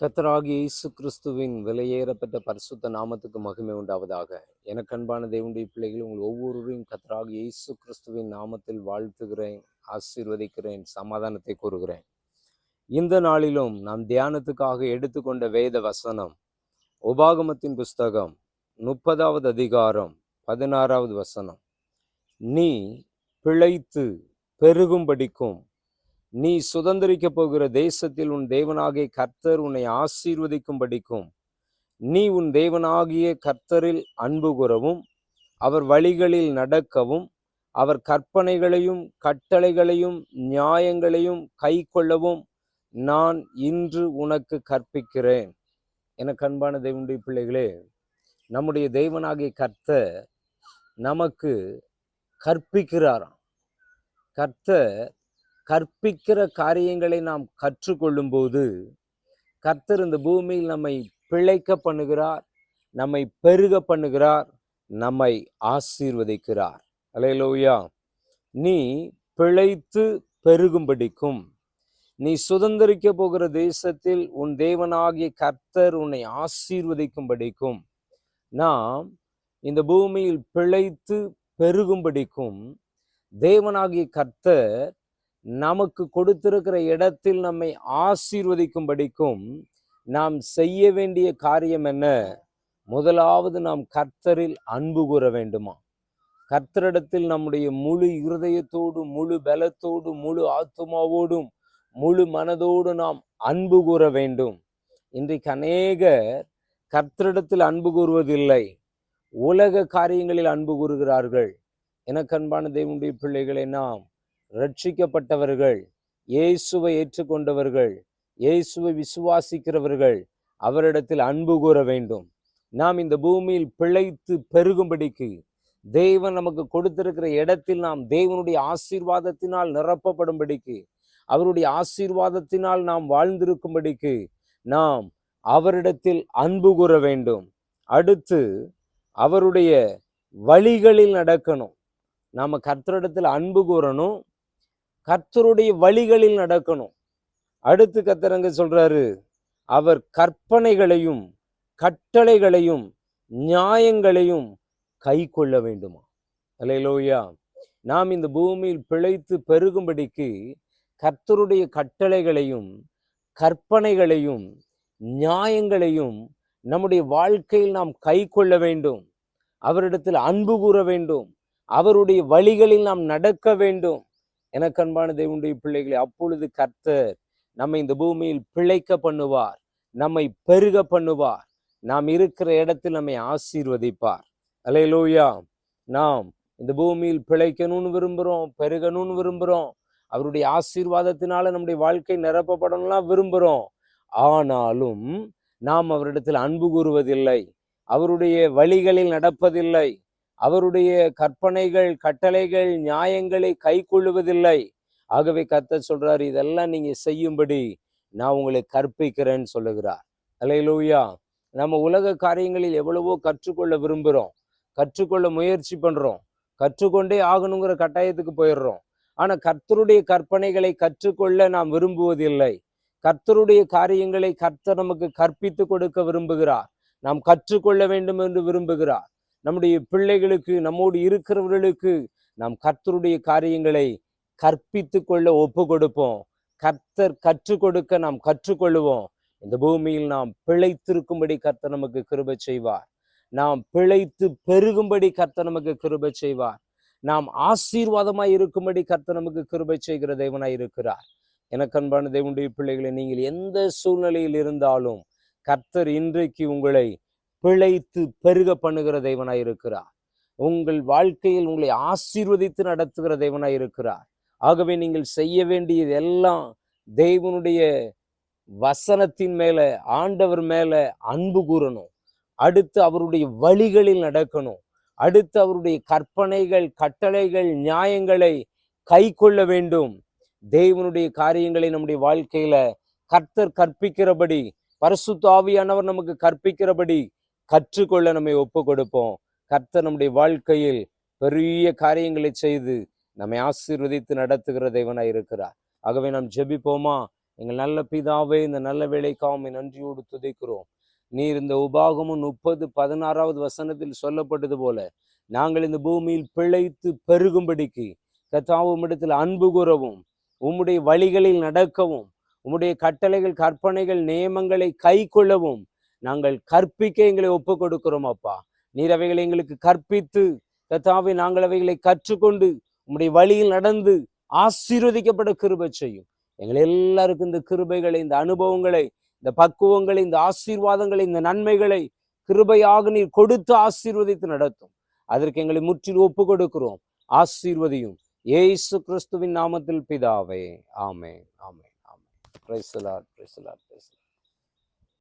கர்த்தராகிய இயேசு கிறிஸ்துவின் விலையேறப்பட்ட பரிசுத்த நாமத்துக்கு மகிமை உண்டாவதாக. எனக்கு அன்பான தேவனுடைய பிள்ளைகள் உங்கள் ஒவ்வொருவரையும் கர்த்தராகிய இயேசு கிறிஸ்துவின் நாமத்தில் வாழ்த்துகிறேன் ஆசீர்வதிக்கிறேன் சமாதானத்தை கூறுகிறேன். இந்த நாளிலும் நாம் தியானத்துக்காக எடுத்துக்கொண்ட வேத வசனம் உபாகமத்தின் புஸ்தகம் முப்பதாவது அதிகாரம் பதினாறாவது வசனம். நீ பிழைத்து பெருகும்படிக்கும் நீ சுதந்திரிக்க போகிற தேசத்தில் உன் தேவனாகிய கர்த்தர் உன்னை ஆசீர்வதிக்கும்படிக்கும். நீ உன் தேவனாகிய கர்த்தரில் அன்பு கூறவும் அவர் வழிகளில் நடக்கவும் அவர் கற்பனைகளையும் கட்டளைகளையும் நியாயங்களையும் கை கொள்ளவும் நான் இன்று உனக்கு கற்பிக்கிறேன். என கண்பான தேவனுடைய பிள்ளைகளே நம்முடைய தேவனாகிய கர்த்தர் நமக்கு கற்பிக்கிறாராம். கர்த்தர் கற்பிக்கிற காரியங்களை நாம் கற்றுக்கொள்ளும் போது கர்த்தர் இந்த பூமியில் நம்மை பிழைக்க பண்ணுகிறார் நம்மை பெருக பண்ணுகிறார் நம்மை ஆசீர்வதிக்கிறார். அலையலோயா நீ பிழைத்து பெருகும்படிக்கும் நீ சுதந்திரிக்க போகிற தேசத்தில் உன் தேவனாகிய கர்த்தர் உன்னை ஆசீர்வதிக்கும்படிக்கும் நாம் இந்த பூமியில் பிழைத்து பெருகும்படிக்கும் தேவனாகிய கர்த்தர் நமக்கு கொடுத்திருக்கிற இடத்தில் நம்மை ஆசீர்வதிக்கும்படிக்கும் நாம் செய்ய வேண்டிய காரியம் என்ன? முதலாவது நாம் கர்த்தரில் அன்பு கூற வேண்டுமா? கர்த்தரிடத்தில் நம்முடைய முழு இருதயத்தோடு முழு பலத்தோடு முழு ஆத்மாவோடும் முழு மனதோடு நாம் அன்பு கூற வேண்டும். இன்றைக்கு அநேகர் கர்த்தரிடத்தில் அன்பு கூறுவதில்லை. உலக காரியங்களில் அன்பு கூறுகிறார்கள். எனக்கு அன்பான தேவனுடைய பிள்ளைகளை நாம் ரட்சிக்கப்பட்டவர்கள் இயேசுவை ஏற்றுக்கொண்டவர்கள் இயேசுவை விசுவாசிக்கிறவர்கள் அவரிடத்தில் அன்பு கூற வேண்டும். நாம் இந்த பூமியில் பிழைத்து பெருகும்படிக்கு தேவன் நமக்கு கொடுத்திருக்கிற இடத்தில் நாம் தேவனுடைய ஆசீர்வாதத்தினால் நிரப்பப்படும்படிக்கு அவருடைய ஆசீர்வாதத்தினால் நாம் வாழ்ந்திருக்கும்படிக்கு நாம் அவரிடத்தில் அன்பு கூற வேண்டும். அடுத்து அவருடைய வழிகளில் நடக்கணும். நாம் கர்த்தரிடத்தில் அன்பு கூறணும். கர்த்தருடைய வழிகளில் நடக்கணும். அடுத்து கத்தரங்க சொல்றாரு அவர் கற்பனைகளையும் கட்டளைகளையும் நியாயங்களையும் கை கொள்ள வேண்டுமா? அலையிலோயா நாம் இந்த பூமியில் பிழைத்து பெருகும்படிக்கு கர்த்தருடைய கட்டளைகளையும் கற்பனைகளையும் நியாயங்களையும் நம்முடைய வாழ்க்கையில் நாம் கை கொள்ள வேண்டும். அவரிடத்தில் அன்பு கூற வேண்டும். அவருடைய வழிகளில் நாம் நடக்க வேண்டும். எனக்கு அன்பான தேவனுடைய பிள்ளைகளை அப்பொழுது கர்த்தர் நம்மை இந்த பூமியில் பிழைக்க பண்ணுவார் நம்மை பெருக பண்ணுவார். நாம் இருக்கிற இடத்தில் நம்மை ஆசீர்வதிப்பார். அலையலோயா நாம் இந்த பூமியில் பிழைக்கணும்னு விரும்புகிறோம் பெருகணும்னு விரும்புகிறோம் அவருடைய ஆசீர்வாதத்தினால நம்முடைய வாழ்க்கை நிரப்பப்படணும்லாம் விரும்புகிறோம் ஆனாலும் நாம் அவரிடத்தில் அன்பு கூறுவதில்லை அவருடைய வழிகளில் நடப்பதில்லை அவருடைய கற்பனைகள் கட்டளைகள் நியாயங்களை கை கொள்ளுவதில்லை. ஆகவே கத்த சொல்றாரு இதெல்லாம் நீங்க செய்யும்படி நான் உங்களை கற்பிக்கிறேன்னு சொல்லுகிறார். அலையிலூயா நம்ம உலக காரியங்களில் எவ்வளவோ கற்றுக்கொள்ள விரும்புகிறோம் கற்றுக்கொள்ள முயற்சி பண்றோம். கற்றுக்கொண்டே ஆகணுங்கிற கட்டாயத்துக்கு போயிடுறோம். ஆனா கர்த்தருடைய கற்பனைகளை கற்றுக்கொள்ள நாம் விரும்புவதில்லை. கர்த்தருடைய காரியங்களை கர்த்தர் நமக்கு கற்பித்து கொடுக்க விரும்புகிறார். நாம் கற்றுக்கொள்ள வேண்டும் என்று விரும்புகிறார். நம்முடைய பிள்ளைகளுக்கு நம்மோடு இருக்கிறவர்களுக்கு நாம் கர்த்தருடைய காரியங்களை கற்பித்து கொள்ள ஒப்பு கொடுப்போம் கர்த்தர் கற்றுக் கொடுக்க நாம் கற்றுக்கொள்ளுவோம். இந்த பூமியில் நாம் பிழைத்திருக்கும்படி கர்த்தர் நமக்கு கிருப செய்வார். நாம் பிழைத்து பெருகும்படி கர்த்தர் நமக்கு கிருப செய்வார். நாம் ஆசீர்வாதமாய் இருக்கும்படி கர்த்தர் நமக்கு கிருபை செய்கிற தேவனாய் இருக்கிறார். எனக்கு அன்பான தேவனுடைய பிள்ளைகளை நீங்கள் எந்த சூழ்நிலையில் இருந்தாலும் கர்த்தர் இன்றைக்கு உங்களை பிழைத்து பெருக பண்ணுகிற தெய்வனாய் இருக்கிறார். உங்கள் வாழ்க்கையில் உங்களை ஆசீர்வதித்து நடத்துகிற தெய்வனாய் இருக்கிறார். ஆகவே நீங்கள் செய்ய வேண்டியது எல்லாம் தெய்வனுடைய வசனத்தின் மேல ஆண்டவர் மேல அன்பு கூறணும். அடுத்து அவருடைய வழிகளில் நடக்கணும். அடுத்து அவருடைய கற்பனைகள் கட்டளைகள் நியாயங்களை கை கொள்ள வேண்டும். தேவனுடைய காரியங்களை நம்முடைய வாழ்க்கையில கர்த்தர் கற்பிக்கிறபடி பரிசுத்த ஆவியானவர் நமக்கு கற்பிக்கிறபடி கற்றுக்கொள்ள நம்மை ஒப்பு கொடுப்போம் கர்த்தர் நம்முடைய வாழ்க்கையில் பெரிய காரியங்களை செய்து நம்மை ஆசீர்வதித்து நடத்துகிற தேவனாய் இருக்கிறார். ஆகவே நாம் ஜெபிப்போமா? எங்கள் நல்ல பிதாவே இந்த நல்ல வேலைக்காமை நன்றியோடு துதைக்கிறோம். நீர் இந்த உபாகமும் முப்பது பதினாறாவது வசனத்தில் சொல்லப்பட்டது போல நாங்கள் இந்த பூமியில் பிழைத்து பெருகும்படிக்கு கத்தாவும் இடத்தில் அன்பு கூறவும் உம்முடைய வழிகளில் நடக்கவும் உம்முடைய கட்டளைகள் கற்பனைகள் நியமங்களை கை கொள்ளவும் நாங்கள் கற்பிக்க எங்களை ஒப்பு கொடுக்கிறோம் அப்பா. நீர் அவைகளை எங்களுக்கு கற்பித்து கத்தாவை நாங்கள் அவைகளை கற்றுக்கொண்டு உம்முடைய வழியில் நடந்து ஆசீர்வதிக்கப்பட கிருபை செய்யும். எங்களை எல்லாருக்கும் இந்த கிருபைகளை இந்த அனுபவங்களை இந்த பக்குவங்களை இந்த ஆசீர்வாதங்களை இந்த நன்மைகளை கிருபையாக நீர் கொடுத்து ஆசீர்வதித்து நடத்தும். அதற்கு எங்களை முற்றிலும் ஒப்பு கொடுக்கிறோம் ஆசீர்வதியும். ஏசு கிறிஸ்துவின் நாமத்தில் பிதாவே. ஆமே ஆமே ஆமே பிரைசலார் லார்ட் பிரைஸ்